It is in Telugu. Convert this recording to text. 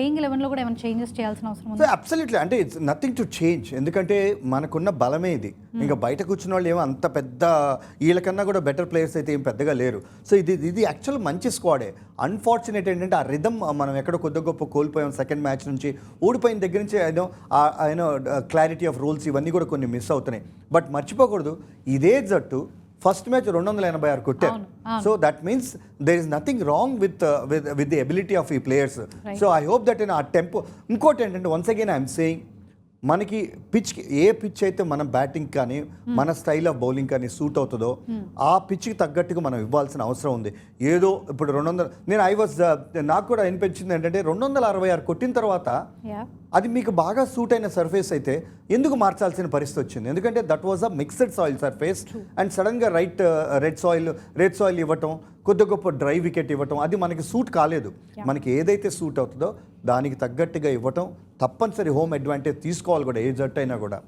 ప్లేయింగ్ ఎలెవెన్లో కూడా ఏమైనా చేంజెస్ చేయాల్సిన అవసరం ఉంది? అబ్సల్యూట్లీ అంటే ఇట్స్ నథింగ్ టు చేంజ్ ఎందుకంటే మనకున్న బలమే ఇది. ఇంకా బయట కూర్చున్న వాళ్ళు ఏమో అంత పెద్ద వీళ్ళకన్నా కూడా బెటర్ ప్లేయర్స్ అయితే ఏం పెద్దగా లేరు. సో ఇది ఇది యాక్చువల్ మంచి స్క్వాడే అన్ఫార్చునేట్ ఏంటంటే ఆ రిధమ్ మనం ఎక్కడో కొద్ది గొప్ప కోల్పోయాం సెకండ్ మ్యాచ్ నుంచి. ఓడిపోయిన దగ్గర నుంచి ఆయన ఆయన క్లారిటీ ఆఫ్ రూల్స్ ఇవన్నీ కూడా కొన్ని మిస్ అవుతున్నాయి. బట్ మర్చిపోకూడదు. ఇదే జట్టు ఫస్ట్ మ్యాచ్ రెండు వందల ఎనభై ఆరు కొట్టారు. So that means there is nothing wrong with with with the ability of ఈ players so I hope that in ఆ టెంపో ఇంకోటి ఏంటంటే వన్స్ అగైన్ ఐఎమ్ సేయింగ్ మనకి పిచ్ ఏ పిచ్ అయితే మన బ్యాటింగ్ కానీ మన స్టైల్ ఆఫ్ బౌలింగ్ కానీ సూట్ అవుతుందో ఆ పిచ్కి తగ్గట్టుగా మనం ఇవ్వాల్సిన అవసరం ఉంది. ఏదో ఇప్పుడు రెండు వందల నేను ఐ వాజ్ నాకు కూడా అనిపించింది ఏంటంటే రెండు వందల అరవై ఆరు కొట్టిన తర్వాత అది మీకు బాగా సూట్ అయిన సర్ఫేస్ అయితే ఎందుకు మార్చాల్సిన పరిస్థితి వచ్చింది? ఎందుకంటే that was a mixed soil surface and సడన్గా right red soil red soil ఇవ్వటం కొద్ది గొప్ప డ్రై వికెట్ ఇవ్వటం అది మనకి సూట్ కాలేదు. మనకి ఏదైతే సూట్ అవుతుందో దానికి తగ్గట్టుగా ఇవ్వటం తప్పనిసరి హోమ్ అడ్వాంటేజ్ తీసుకోవాలి కూడా ఏ జట్టు అయినా కూడా.